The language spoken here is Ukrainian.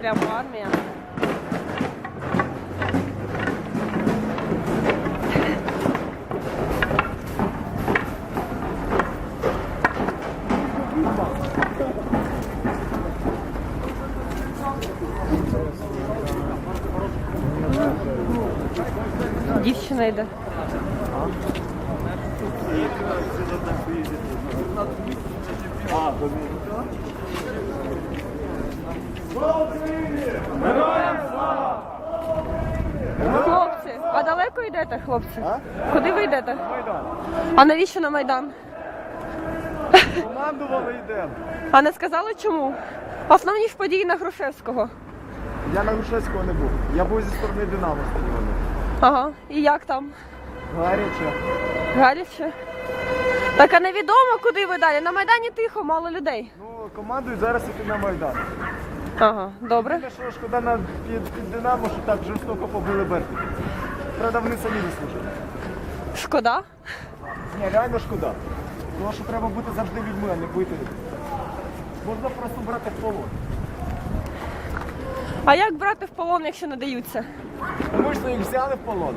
прямо армія. Дівчина йде. Хлопці, а далеко йдете, хлопці? Куди ви йдете? Майдан. А навіщо на Майдан? Командували йдемо. А не сказали чому? Основні ж події на Грушевського. Я на Грушевського не був. Я був зі сторони Динамо стадіону. Ага. І як там? Гаряче. Гаряче? Так а невідомо, куди ви далі. На Майдані тихо, мало людей. Ну, командують зараз іти на Майдан. Ага, добре. Що шкода на під, під Динамо, що так жорстоко побили Беркут. Правда, вони самі заслужили. Шкода. Ні, реально шкода. Тому що треба бути завжди людьми, а не бити. Можна просто брати в полон. А як брати в полон, якщо не даються? Ми ж їх взяли в полон.